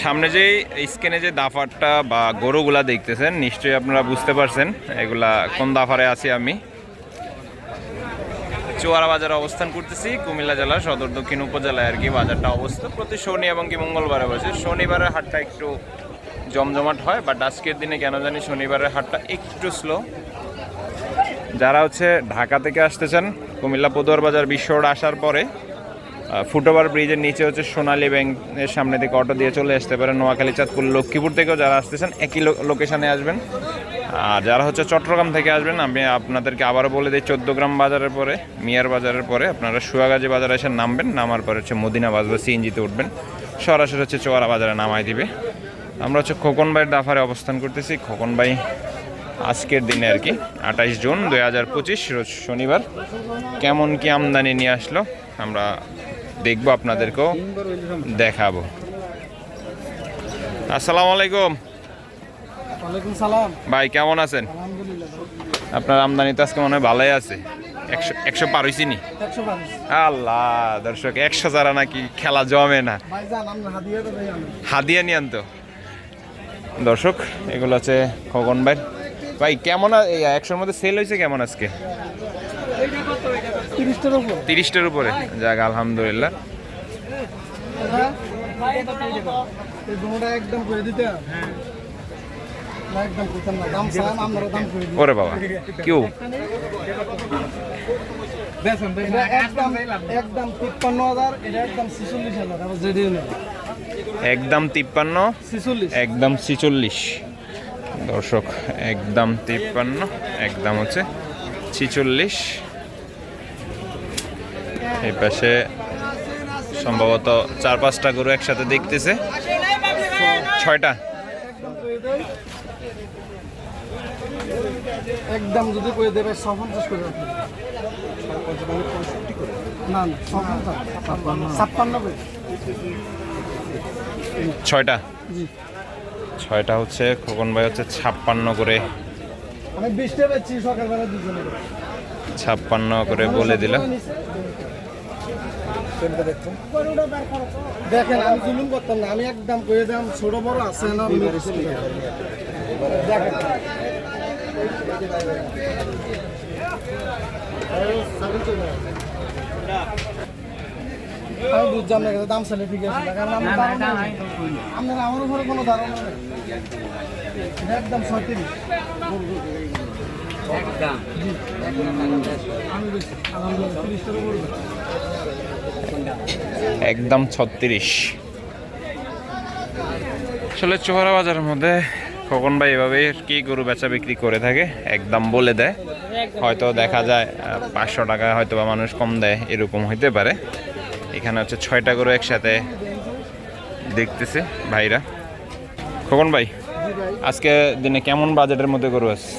সামনে যে স্ক্যানে যে দাফারটা বা গরুগুলা দেখতেছেন, নিশ্চয়ই আপনারা বুঝতে পারছেন এগুলা কোন দাফারে আছি আমি। চুয়ারা বাজারে অবস্থান করতেছি, কুমিল্লা জেলার সদর দক্ষিণ উপজেলায় আর কি বাজারটা অবস্থা প্রতি শনি এবং কি মঙ্গলবারে বসে। শনিবারের হাটটা একটু জমজমাট হয় বাট আজকের দিনে কেন জানি শনিবারের হাটটা একটু স্লো যারা হচ্ছে ঢাকা থেকে আসতেছেন কুমিল্লা পদুয়ার বাজার বিশ্ব রোড আসার পরে ফুটওভার ব্রিজের নিচে হচ্ছে সোনালী ব্যাংকের সামনে থেকে অটো দিয়ে চলে আসতে পারেন নোয়াখালী, চাঁদপুর, লক্ষ্মীপুর থেকেও যারা আসতেছেন, একই লোকেশনে আসবেন। আর যারা হচ্ছে চট্টগ্রাম থেকে আসবেন, আমি আপনাদেরকে আবারও বলে দিই, চোদ্দগ্রাম বাজারের পরে, মিয়ার বাজারের পরে আপনারা সুয়াগাজী বাজারে এসে নামবেন, নামার পরে হচ্ছে মদিনা বাস সিএনজিতে উঠবেন। সরাসরি হচ্ছে চোয়ারা বাজারে নামাই দিবে। আমরা হচ্ছে খোকন ভাইয়ের দাফারে অবস্থান করতেছি। খোকন ভাই আজকের দিনে আর কি, আঠাইশ জুন দুই হাজার পঁচিশ, রোজ শনিবার। কেমন কি আমদানি নিয়ে আসলো, আমরা দেখব আপনাদেরকেও দেখাবো। আসসালামু আলাইকুম। সালাম। ভাই কেমন আছেন? আপনার আমদানি তো আজকে মনে হয় ভালোই আছে। একশো একশো পার হয়েছি নি? আল্লাহ দর্শক একশো যারা নাকি খেলা জমে না। হাদিয়া নিয়ে আনতো। দর্শক এগুলো হচ্ছে খগন ভাই। ভাই কেমন একশোর মধ্যে সেল হয়েছে কেমন আজকে? তিরিশটার উপর? যাক আলহামদুলিল্লাহ। দিই। ওরে বাবা কেউ? একদম তিপ্পান্ন একদম ছিচল্লিশ। দর্শক একদম তিপ্পান্ন একদম হচ্ছে ছিচল্লিশ। এই পাশে সম্ভবত চার পাঁচটা গরু একসাথে দেখতেছে। ছয়টা। একদম যদি করে দেবে পঞ্চাশ করে না ছয়টা। ছয়টা হচ্ছে খোকন ভাই হচ্ছে ছাপ্পান্ন করে। আমি বিশটা বেচছি সকালবেলা দুজনে ছাপ্পান্ন করে বলে দেখেন। আমি জুলুম করতাম না আমি একদম করে দিলাম ছোট বড় আছে না। দেখেন। আমি বুঝলাম না দাম চালে ঠিক আছে কারণ নাই। আপনার আমার উপরে কোনো ধারণা নেই। একদম ছয়ত্রিশ আমি বেশি আলহামদুলিল্লাহ তিরিশ টাকা একদম ছত্রিশ। আসলে চোহরা বাজারের মধ্যে খোকন ভাই এভাবে কি গরু বেচা বিক্রি করে থাকে, একদম বলে দেয়। হয়তো দেখা যায় পাঁচশো টাকা হয়তো বা মানুষ কম দেয়, এরকম হইতে পারে। এখানে হচ্ছে ছয়টা গরু একসাথে দেখতেছে ভাইরা। খোকন ভাই, আজকে দিনে কেমন বাজেটের মধ্যে গরু আছে?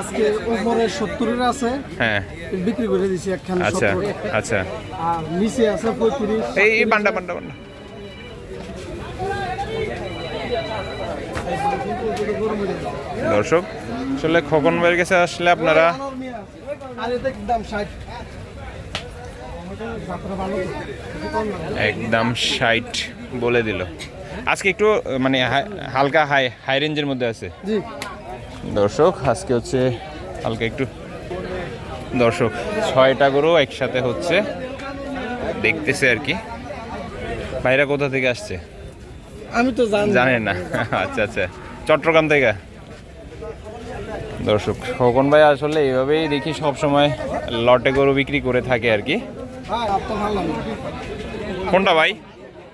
আজকে উপরে আছে। হ্যাঁ। বিক্রি করে দিছি একখানে আচ্ছা আচ্ছা। আর নিচে আছে পঁয়ত্রিশ এই এই বান্ডা বান্ডা বান্ডা। দর্শক আসলে খোকন ভাইয়ের কাছে আসলে আপনারা একদম ষাট? ষাট বলে দিল। আজকে একটু মানে হালকা হাই হাই রেঞ্জের মধ্যে আছে। জি। দর্শক আজকে হচ্ছে হালকা একটু দর্শক ছয়টা গরু একসাথে হচ্ছে দেখতেছে আর কি। ভাইরা কোথা থেকে আসছে? আমি তো জানি জানেন না। আচ্ছা আচ্ছা। চট্টগ্রাম থেকে। দর্শক খোকন ভাই আসলে এইভাবেই দেখি সব সময় লটে গরু বিক্রি করে থাকে আর কি। হ্যাঁ কোনটা ভাই?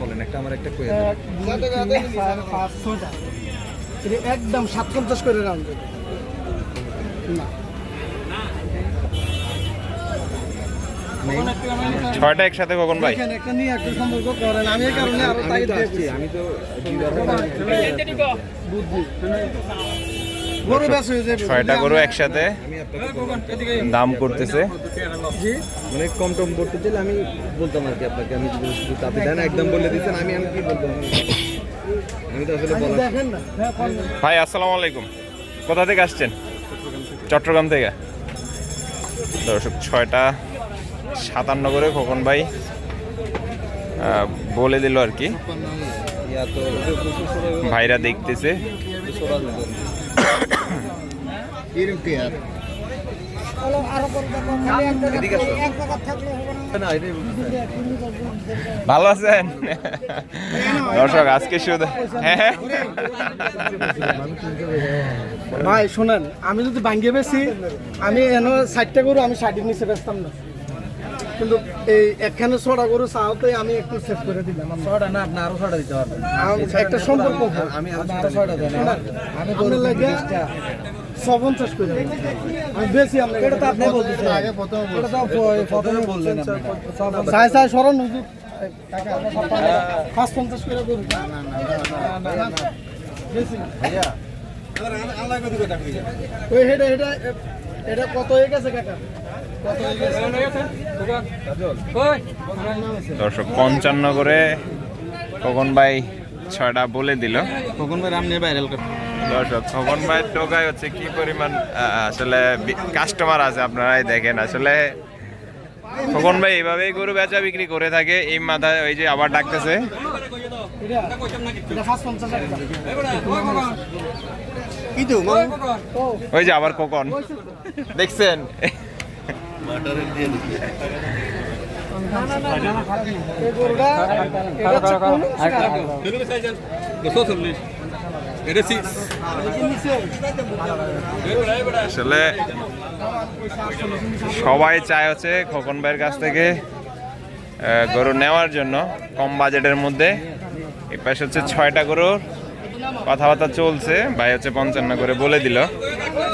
বলেন একটা আমার একটা। একদম সাত পঞ্চাশ করে রাউন্ড না ছয়টা একসাথে কখন ভাই? একটা নিয়ে একটা সম্পর্ক করেন আমি এই কারণে আরও তাই আমি তো বুদ্ধি। ছয়টা গরু একসাথে দাম করতেছে জি। মানে কম টম করতে চাইলে আমি বলতাম আর কি আপনাকে আমি শুধু দেন একদম বলে দিচ্ছেন আমি আমি কি বলতাম আমি তো আসলে বলা দেখেন না। কোন ভাই আসসালামু আলাইকুম। কোথা থেকে আসছেন? চট্টগ্রাম থেকে। দর্শক ছয়টা সাতান্ন করে খোকন ভাই বলে দিল আর কি। ভাইরা দেখতেছে। না আর ভালো আছেন? দর্শক আজকে শুধু ভাই শোনেন আমি যদি ভাঙ্গিয়ে বেশি আমি এনে ষাটটা গরু আমি ষাটের নিচে বেচতাম না। কিন্তু এই একখানে ছটা গরু চাওতে আমি একটু সেভ করে দিলাম। ছটা না আপনি আরও ছটা দিতে পারবেন। একটা সম্পর্ক আমি আরও ছয়টা দেন আমি আপনার লাগে সপঞ্চাশ করে। আমি বেশি আপনাকে এটা তো আপনি বলতেছেন। আগে প্রথমে এটা তো প্রথমে বললেন সাই সাই সরণ হুজুর পাঁচ পঞ্চাশ করে করুন না না না বেশি। না। ওই হেটা হেটা এটা কত হয়ে গেছে কাকা? দর্শক পঞ্চান্ন করে খোকন ভাই ছয়টা বলে দিল। কখন ভাই রাম নিয়ে ভাইরাল কর দর্শক খোকন ভাই টোকায় হচ্ছে কি পরিমাণ আসলে কাস্টমার আছে আপনারাই দেখেন। আসলে খোকন ভাই এইভাবেই গরু বেচা বিক্রি করে থাকে এই মাথায় ওই যে আবার ডাকতেছে। ওই যে আবার খোকন। দেখছেন? আসলে সবাই চায় হচ্ছে খোকন ভাইয়ের কাছ থেকে গরু নেওয়ার জন্য, কম বাজেটের মধ্যে। এই পাশে হচ্ছে ছয়টা গরুর কথাবার্তা চলছে, ভাই হচ্ছে পঞ্চান্ন করে বলে দিল।